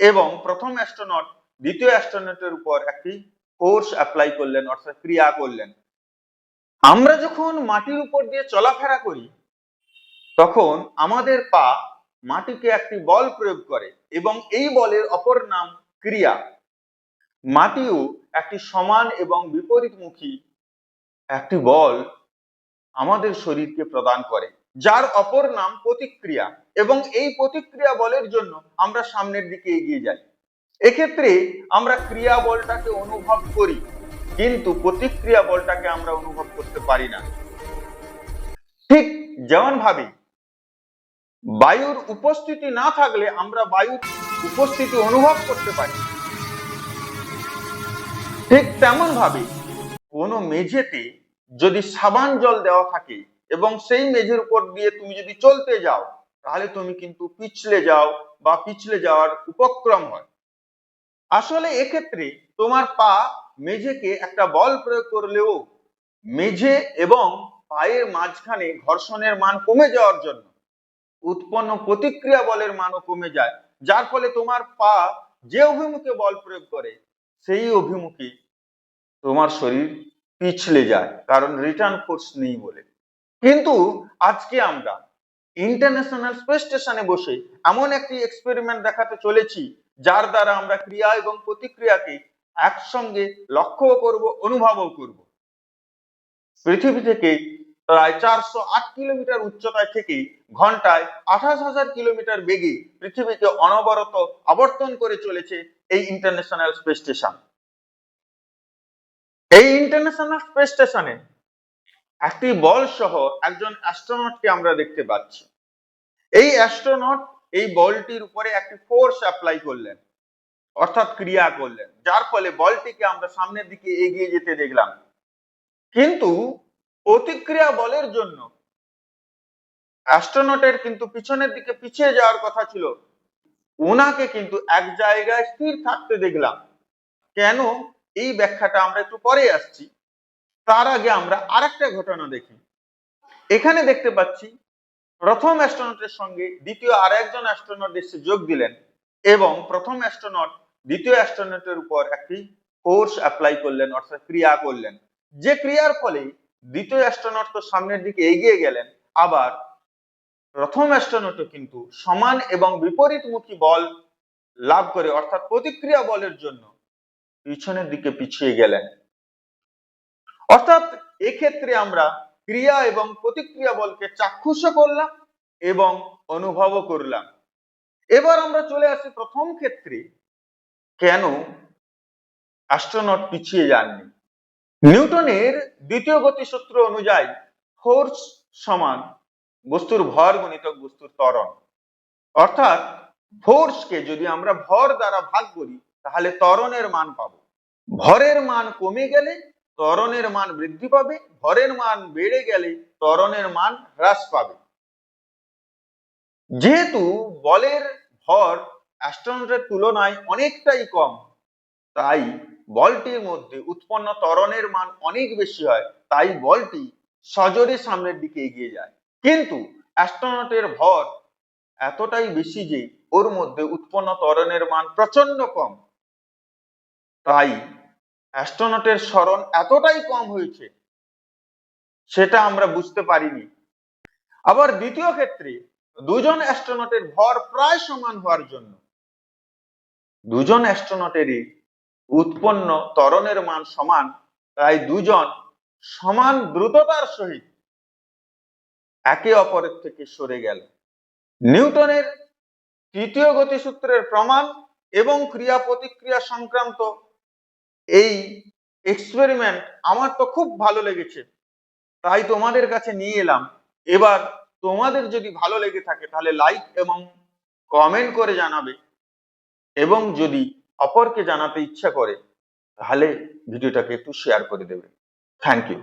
এবং প্রথম অ্যাস্ট্রোনট দ্বিতীয় অ্যাস্ট্রোনটের উপর একটি ফোর্স অ্যাপ্লাই করলেন, অর্থাৎ ক্রিয়া করলেন। আমরা যখন মাটির উপর দিয়ে চলাফেরা করি, তখন আমাদের পা মাটিকে একটি বল প্রয়োগ করে এবং এই বলের অপর নাম ক্রিয়া। মাটিও একটি সমান এবং বিপরীতমুখী একটি বল আমাদের শরীরকে প্রদান করে। যার অপর নাম প্রতিক্রিয়া এবং এই প্রতিক্রিয়া বলের জন্য আমরা সামনের দিকে এগিয়ে যাই। এক্ষেত্রে আমরা ক্রিয়া বলটাকে অনুভব করি, কিন্তু প্রতিক্রিয়া বলটাকে আমরা অনুভব করতে পারি না। ঠিক যেমন ভাবে বায়ুর উপস্থিতি না থাকলে আমরা বায়ুর উপস্থিতি অনুভব করতে পারি। ঠিক তেমন ভাবে কোনো মেঝেতে যদি সাবান জল দেওয়া থাকে এবং সেই মেঝের উপর দিয়ে তুমি যদি চলতে যাও, তাহলে তুমি কিন্তু পিছলে যাও বা পিছলে যাওয়ার উপক্রম হয়। আসলে এক্ষেত্রে তোমার পা মেঝেকে একটা বল প্রয়োগ করলেও মেঝে এবং পায়ের মাঝখানে ঘর্ষণের মান কমে যাওয়ার জন্য, উৎপন্ন প্রতিক্রিয়া বলের মানও কমে যায়। যার ফলে তোমার পা যে অভিমুখে বল প্রয়োগ করে, সেই অভিমুখে তোমার শরীর পিছলে যায়। কারণ রিটার্ন ফোর্স নেই বলে। কিন্তু আজকে আমরা ইন্টারন্যাশনাল স্পেস স্টেশনে বসে এমন একটি এক্সপেরিমেন্ট দেখাতে চলেছি, যার দ্বারা আমরা ক্রিয়া এবং প্রতিক্রিয়াকে একসঙ্গে লক্ষ্য করব, অনুভবও করব। পৃথিবী থেকে প্রায় চারশো আট কিলোমিটার উচ্চতায় থেকে ঘন্টায় আঠাশ হাজার কিলোমিটার বেগে পৃথিবীকে অনবরত আবর্তন করে চলেছে এই ইন্টারন্যাশনাল স্পেস স্টেশন এই ইন্টারন্যাশনাল স্পেস স্টেশনে একটি বল সহ একজন অ্যাস্ট্রোনটকে আমরা দেখতে পাচ্ছি। এই অ্যাস্ট্রোনট এই বলটির উপরে একটি ফোর্স অ্যাপ্লাই করলেন, অর্থাৎ ক্রিয়া করলেন, যার ফলে বলটিকে আমরা সামনের দিকে এগিয়ে যেতে দেখলাম। কিন্তু প্রতিক্রিয়া বলের জন্য অ্যাস্ট্রোনটের কিন্তু পিছনের দিকে পিছিয়ে যাওয়ার কথা ছিল। ওনাকে কিন্তু এক জায়গায় স্থির থাকতে দেখলাম। কেন? এই ব্যাখ্যাটা আমরা একটু পরে আসছি। তার আগে আমরা আরেকটা ঘটনা দেখি। এখানে দেখতে পাচ্ছি প্রথম অ্যাস্ট্রোনটের সঙ্গে দ্বিতীয় আর একজন অ্যাস্ট্রোনট এসে যোগ দিলেন এবং প্রথম অ্যাস্ট্রোনট দ্বিতীয় অ্যাস্ট্রোনটের উপর একটি ফোর্স অ্যাপ্লাই করলেন, অর্থাৎ ক্রিয়া করলেন। যে ক্রিয়ার ফলে দ্বিতীয় অ্যাস্ট্রোনট তো সামনের দিকে এগিয়ে গেলেন, আবার প্রথম অ্যাস্ট্রোনটও কিন্তু সমান এবং বিপরীতমুখী বল লাভ করে, অর্থাৎ প্রতিক্রিয়া বলের জন্য পিছনের দিকে পিছিয়ে গেলেন। অর্থাৎ এক্ষেত্রে আমরা ক্রিয়া এবং প্রতিক্রিয়া বলকে চাক্ষুষ করলাম এবং অনুভব করলাম। এবার আমরা চলে আসি প্রথম ক্ষেত্রে। কেন অ্যাস্ট্রোনট পিছিয়ে যাননি? নিউটনের দ্বিতীয় গতিসূত্র অনুযায়ী ফোর্স সমান বস্তুর ভর গুণিতক বস্তুর ত্বরণ। অর্থাৎ ফোর্সকে যদি আমরা ভর দ্বারা ভাগ করি, তাহলে ত্বরণের মান পাবো। ভরের মান কমে গেলে ত্বরণের মান বৃদ্ধি পাবে, ভরের মান বেড়ে গেলে ত্বরণের মান হ্রাস পাবে। যেহেতু বলের ভর অ্যাস্ট্রোনটের তুলনায় অনেকটাই কম, তাই বলটির মধ্যে উৎপন্ন ত্বরণের মান অনেক বেশি হয়, তাই বলটি সজোরে সামনের দিকে এগিয়ে যায়। কিন্তু অ্যাস্ট্রোনটের ভর এতটাই বেশি যে ওর মধ্যে উৎপন্ন ত্বরণের মান প্রচণ্ড কম, তাই অ্যাস্ট্রোনটের স্মরণ এতটাই কম হয়েছে, সেটা আমরা বুঝতে পারিনি। আবার দ্বিতীয় ক্ষেত্রে, দুজন অ্যাস্ট্রোনটের ভর প্রায় সমান হওয়ার জন্য। দুজন অ্যাস্ট্রোনটেরই উৎপন্ন ত্বরণের মান সমান, তাই দুজন সমান দ্রুততার সহিত একে অপরের থেকে সরে গেল। নিউটনের তৃতীয় গতিসূত্রের প্রমাণ এবং ক্রিয়া প্রতিক্রিয়া সংক্রান্ত এই এক্সপেরিমেন্ট আমার তো খুব ভালো লেগেছে। তাই তোমাদের কাছে নিয়ে এলাম। এবার তোমাদের যদি ভালো লেগে থাকে তাহলে লাইক এবং কমেন্ট করে জানাবে। এবং যদি অপরকে জানাতে ইচ্ছা করে, তাহলে ভিডিওটাকে একটু শেয়ার করে দেবে। Thank you